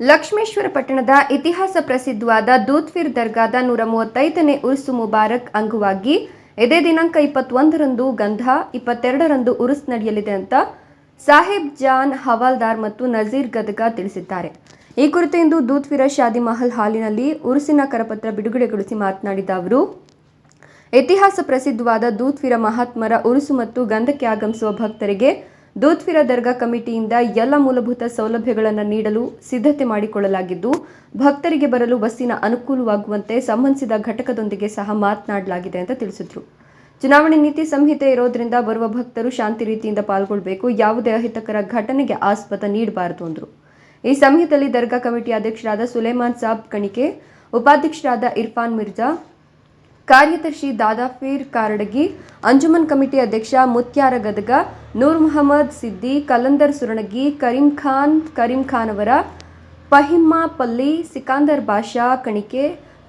ಲಕ್ಷ್ಮೇಶ್ವರ ಪಟ್ಟಣದ ಇತಿಹಾಸ ಪ್ರಸಿದ್ಧವಾದ ದೂತ್ವೀರ್ ದರ್ಗಾದ ನೂರ ಮೂವತ್ತೈದನೇ ಉರ್ಸು ಮುಬಾರಕ್ ಅಂಗವಾಗಿ ಇದೇ ದಿನಾಂಕ ಇಪ್ಪತ್ತೊಂದರಂದು ಗಂಧ, ಇಪ್ಪತ್ತೆರಡರಂದು ಉರುಸ್ ನಡೆಯಲಿದೆ ಅಂತ ಸಾಹೇಬ್ ಜಾನ್ ಹವಾಲ್ದಾರ್ ಮತ್ತು ನಜೀರ್ ಗದಗ ತಿಳಿಸಿದ್ದಾರೆ. ಈ ಕುರಿತು ಇಂದು ದೂತ್ವೀರ ಶಾದಿ ಮಹಲ್ ಹಾಲಿನಲ್ಲಿ ಉರುಸಿನ ಕರಪತ್ರ ಬಿಡುಗಡೆಗೊಳಿಸಿ ಮಾತನಾಡಿದ ಅವರು, ಇತಿಹಾಸ ಪ್ರಸಿದ್ಧವಾದ ದೂತ್ವೀರ ಮಹಾತ್ಮರ ಉರುಸು ಮತ್ತು ಗಂಧಕ್ಕೆ ಆಗಮಿಸುವ ಭಕ್ತರಿಗೆ ದೂತ್ವೀರ ದರ್ಗಾ ಕಮಿಟಿಯಿಂದ ಎಲ್ಲ ಮೂಲಭೂತ ಸೌಲಭ್ಯಗಳನ್ನು ನೀಡಲು ಸಿದ್ಧತೆ ಮಾಡಿಕೊಳ್ಳಲಾಗಿದ್ದು, ಭಕ್ತರಿಗೆ ಬರಲು ಬಸ್ಸಿನ ಅನುಕೂಲವಾಗುವಂತೆ ಸಂಬಂಧಿಸಿದ ಘಟಕದೊಂದಿಗೆ ಸಹ ಮಾತನಾಡಲಾಗಿದೆ ಅಂತ ತಿಳಿಸಿದರು. ಚುನಾವಣೆ ನೀತಿ ಸಂಹಿತೆ ಇರೋದ್ರಿಂದ ಬರುವ ಭಕ್ತರು ಶಾಂತಿ ರೀತಿಯಿಂದ ಪಾಲ್ಗೊಳ್ಳಬೇಕು ಯಾವುದೇ ಅಹಿತಕರ ಘಟನೆಗೆ ಆಸ್ಪದ ನೀಡಬಾರದು ಅಂದರು. ಈ ಸಂಹಿತೆಯಲ್ಲಿ ದರ್ಗಾ ಕಮಿಟಿ ಅಧ್ಯಕ್ಷರಾದ ಸುಲೇಮಾನ್ ಸಾಬ್ ಕಣಿಕೆ, ಉಪಾಧ್ಯಕ್ಷರಾದ ಇರ್ಫಾನ್ ಮಿರ್ಜಾ ಕಾರ್ಯದರ್ಶಿ ದಾದಾಫೀರ್ ಕಾರಡಗಿ, ಅಂಜುಮನ್ ಕಮಿಟಿ ಅಧ್ಯಕ್ಷ ಮುತ್ಯಾರ ಗದಗ, ನೂರ್ ಮೊಹಮ್ಮದ್ ಸಿದ್ದಿ ಕಲಂದರ್ ಸುರಣಗಿ, ಕರೀಂ ಖಾನ್ ಕರೀಂ ಖಾನ್ ಅವರ, ಪಹಿಮ್ಮಾ ಪಲ್ಲಿ, ಸಿಕಾಂದರ್ ಬಾಷಾ, ಕಣಿಕೆ,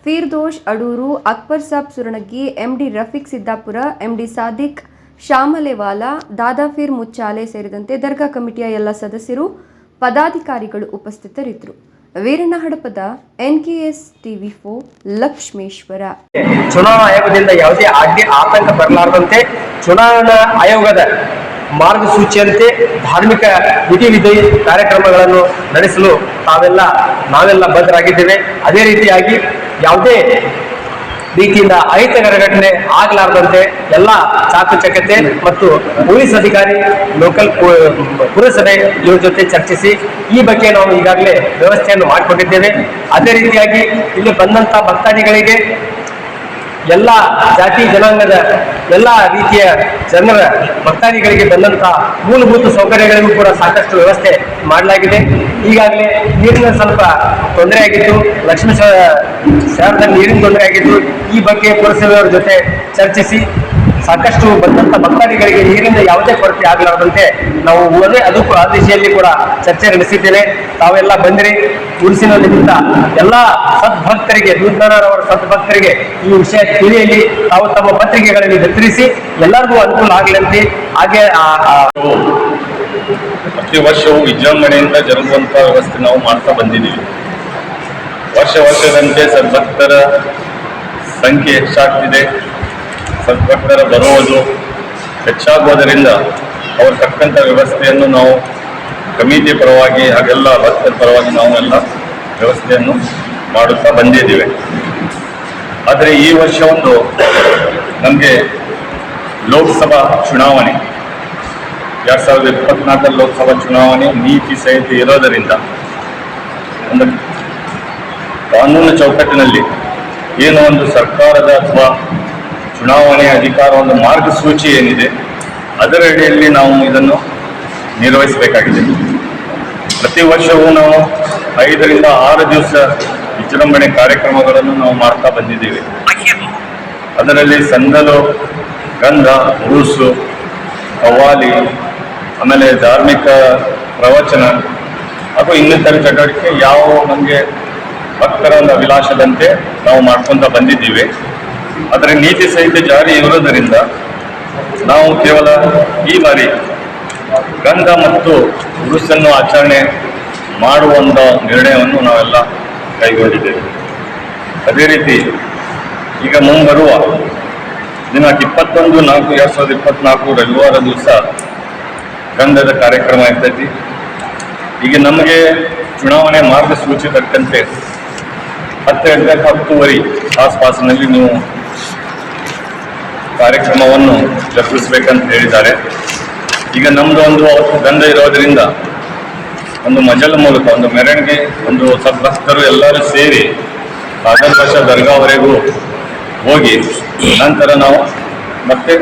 ಫೀರ್ದೋಷ್ ಅಡೂರು, ಅಕ್ಬರ್ ಸಾಬ್ ಸುರಣಗಿ, ಎಂಡಿ ರಫೀಕ್ ಸಿದ್ದಾಪುರ, ಎಂಡಿ ಸಾದಿಕ್ ಶ್ಯಾಮಲೆವಾಲಾ ದಾದಾಫೀರ್ ಮುಚ್ಚಾಲೆ ಸೇರಿದಂತೆ ದರ್ಗಾ ಕಮಿಟಿಯ ಎಲ್ಲ ಸದಸ್ಯರು, ಪದಾಧಿಕಾರಿಗಳು ಉಪಸ್ಥಿತರಿದ್ದರು. Veeranna Hadapad NKS TV for Lakshmeshwar. ಚುನಾವಣಾ ಆಯೋಗದಿಂದ ಯಾವುದೇ ಆಜ್ಞೆ, ಆತಂಕ ಬರಲಾರದಂತೆ ಚುನಾವಣಾ ಆಯೋಗದ ಮಾರ್ಗಸೂಚಿಯಂತೆ ಧಾರ್ಮಿಕ ವಿಧಿವಿಧಿ ಕಾರ್ಯಕ್ರಮಗಳನ್ನು ನಡೆಸಲು ತಾವೆಲ್ಲ, ನಾವೆಲ್ಲ ಬದ್ಧರಾಗಿದ್ದೇವೆ. ಅದೇ ರೀತಿಯಾಗಿ ಯಾವುದೇ ರೀತಿಯಿಂದ ಅಹಿತಕರ ಘಟನೆ ಆಗಲಾರದಂತೆ ಎಲ್ಲ ಚಾಕಚಕ್ಯತೆ ಮತ್ತು ಪೊಲೀಸ್ ಅಧಿಕಾರಿ ಲೋಕಲ್ ಪುರಸಭೆ ಇವರ ಜೊತೆ ಚರ್ಚಿಸಿ ಈ ಬಗ್ಗೆ ನಾವು ಈಗಾಗಲೇ ವ್ಯವಸ್ಥೆಯನ್ನು ಮಾಡಿಕೊಂಡಿದ್ದೇವೆ. ಅದೇ ರೀತಿಯಾಗಿ ಇಲ್ಲಿ ಬಂದಂತ ಭಕ್ತಾದಿಗಳಿಗೆ ಎಲ್ಲ ಜಾತಿ ಜನಾಂಗದ ಎಲ್ಲ ರೀತಿಯ ಜನರ ಭಕ್ತಾದಿಗಳಿಗೆ ಬಂದಂತ ಮೂಲಭೂತ ಸೌಕರ್ಯಗಳಿಗೂ ಕೂಡ ಸಾಕಷ್ಟು ವ್ಯವಸ್ಥೆ ಮಾಡಲಾಗಿದೆ. ಈಗಾಗಲೇ ನೀರಿನ ಸ್ವಲ್ಪ ತೊಂದರೆ ಆಗಿತ್ತು. ಲಕ್ಷ್ಮೀ ಶಹರದಲ್ಲಿ ನೀರಿನ ತೊಂದರೆ ಆಗಿತ್ತು. ಈ ಬಗ್ಗೆ ಪುರಸಭೆಯವರ ಜೊತೆ ಚರ್ಚಿಸಿ ಸಾಕಷ್ಟು ಬಂದಂತ ಭಕ್ತಾದಿಗಳಿಗೆ ನೀರಿನ ಯಾವುದೇ ಕೊರತೆ ಆಗಲಾರದಂತೆ ನಾವು ಅದೇ ಅದಕ್ಕೂ ಆ ದಿಶೆಯಲ್ಲಿ ಕೂಡ ಚರ್ಚೆ ನಡೆಸಿದ್ದೇನೆ. ತಾವೆಲ್ಲ ಬಂದಿರಿ ಉಳಿಸಿನ ನಿಮಿತ್ತ ಎಲ್ಲ ಸದ್ಭಕ್ತರಿಗೆ ದೂತನವರ ಸದ್ಭಕ್ತರಿಗೆ ಈ ವಿಷಯ ತಿಳಿಯಲಿ. ತಾವು ತಮ್ಮ ಪತ್ರಿಕೆಗಳಲ್ಲಿ ವಿತರಿಸಿ ಎಲ್ಲರಿಗೂ ಅನುಕೂಲ ಆಗಲಂತೆ ಹಾಗೆ ಪ್ರತಿ ವರ್ಷವೂ ವಿಜೃಂಭಣೆಯಿಂದ ಜರುಗುವಂಥ ವ್ಯವಸ್ಥೆ ನಾವು ಮಾಡ್ತಾ ಬಂದಿದ್ದೀವಿ. ವರ್ಷ ವರ್ಷದಂತೆ ಸದ್ಭಕ್ತರ ಸಂಖ್ಯೆ ಹೆಚ್ಚಾಗ್ತಿದೆ. ಸದ್ಭಕ್ತರ ಬರುವುದು ಹೆಚ್ಚಾಗುವುದರಿಂದ ಅವರು ತಕ್ಕಂಥ ವ್ಯವಸ್ಥೆಯನ್ನು ನಾವು ಕಮಿಟಿ ಪರವಾಗಿ ಹಾಗೆಲ್ಲ ಭಕ್ತರ ಪರವಾಗಿ ನಾವು ಎಲ್ಲ ವ್ಯವಸ್ಥೆಯನ್ನು ಮಾಡುತ್ತಾ ಬಂದಿದ್ದೇವೆ. ಆದರೆ ಈ ವರ್ಷ ಒಂದು ನಮಗೆ ಲೋಕಸಭಾ ಚುನಾವಣೆ. ಎರಡು ಸಾವಿರದ ಇಪ್ಪತ್ನಾಲ್ಕರ ಲೋಕಸಭಾ ಚುನಾವಣೆ ನೀತಿ ಸಂಹಿತೆ ಇರೋದರಿಂದ ಒಂದು ಕಾನೂನು ಚೌಕಟ್ಟಿನಲ್ಲಿ ಏನೋ ಒಂದು ಸರ್ಕಾರದ ಅಥವಾ ಚುನಾವಣೆ ಅಧಿಕಾರ ಒಂದು ಮಾರ್ಗಸೂಚಿ ಏನಿದೆ, ಅದರ ಅಡಿಯಲ್ಲಿ ನಾವು ಇದನ್ನು ನಿರ್ವಹಿಸಬೇಕಾಗಿದೆ. ಪ್ರತಿ ವರ್ಷವೂ ನಾವು ಐದರಿಂದ ಆರು ದಿವಸ ವಿಜೃಂಭಣೆ ಕಾರ್ಯಕ್ರಮಗಳನ್ನು ನಾವು ಮಾಡ್ತಾ ಬಂದಿದ್ದೇವೆ. ಅದರಲ್ಲಿ ಸಂದಲು ಗಂಧ ಉರುಸು ಕವಾಲಿ ಆಮೇಲೆ ಧಾರ್ಮಿಕ ಪ್ರವಚನ, ಹಾಗೂ ಇನ್ನಿತರ ಚಟುವಟಿಕೆ ಯಾವ ನಮಗೆ ಭಕ್ತರ ಒಂದು ಅಭಿಲಾಷದಂತೆ ನಾವು ಮಾಡ್ಕೊತಾ ಬಂದಿದ್ದೀವಿ. ಆದರೆ ನೀತಿ ಸಂಹಿತೆ ಜಾರಿ ಇರೋದರಿಂದ ನಾವು ಕೇವಲ ಈ ಬಾರಿ ಗಂಧ ಮತ್ತು ಗುರುಸನ್ನು ಆಚರಣೆ ಮಾಡುವಂಥ ನಿರ್ಣಯವನ್ನು ನಾವೆಲ್ಲ ಕೈಗೊಂಡಿದ್ದೇವೆ. ಅದೇ ರೀತಿ ಈಗ ಮುಂಬರುವ ದಿನಾಂಕ ಇಪ್ಪತ್ತೊಂದು ನಾಲ್ಕು, ಎರಡು ಸಾವಿರದ ಇಪ್ಪತ್ನಾಲ್ಕು ರವಿವಾರ ದಿವಸ ಗಂಧದ ಕಾರ್ಯಕ್ರಮ ಇರ್ತೈತಿ. ಈಗ ನಮಗೆ ಚುನಾವಣೆ ಮಾರ್ಗಸೂಚಿ ತಕ್ಕಂತೆ ಹತ್ತು ಗಂಟೆ ಹತ್ತುವರೆ ಆಸ್ಪಾಸಿನಲ್ಲಿ ನೀವು ಕಾರ್ಯಕ್ರಮವನ್ನು ಜರುಗಿಸ್ಬೇಕಂತ ಹೇಳಿದ್ದಾರೆ. ಈಗ ನಮ್ಮದು ಒಂದು ದಂಡ ಇರೋದ್ರಿಂದ ಒಂದು ಮಜಲ ಮೂಲಕ, ಒಂದು ಮೆರವಣಿಗೆ, ಒಂದು ಸದ್ಭಕ್ತರು ಎಲ್ಲರೂ ಸೇರಿ ಕಾದರ್ ಭಾಷಾ ದರ್ಗಾವರೆಗೂ ಹೋಗಿ ನಂತರ ನಾವು ಮತ್ತೆ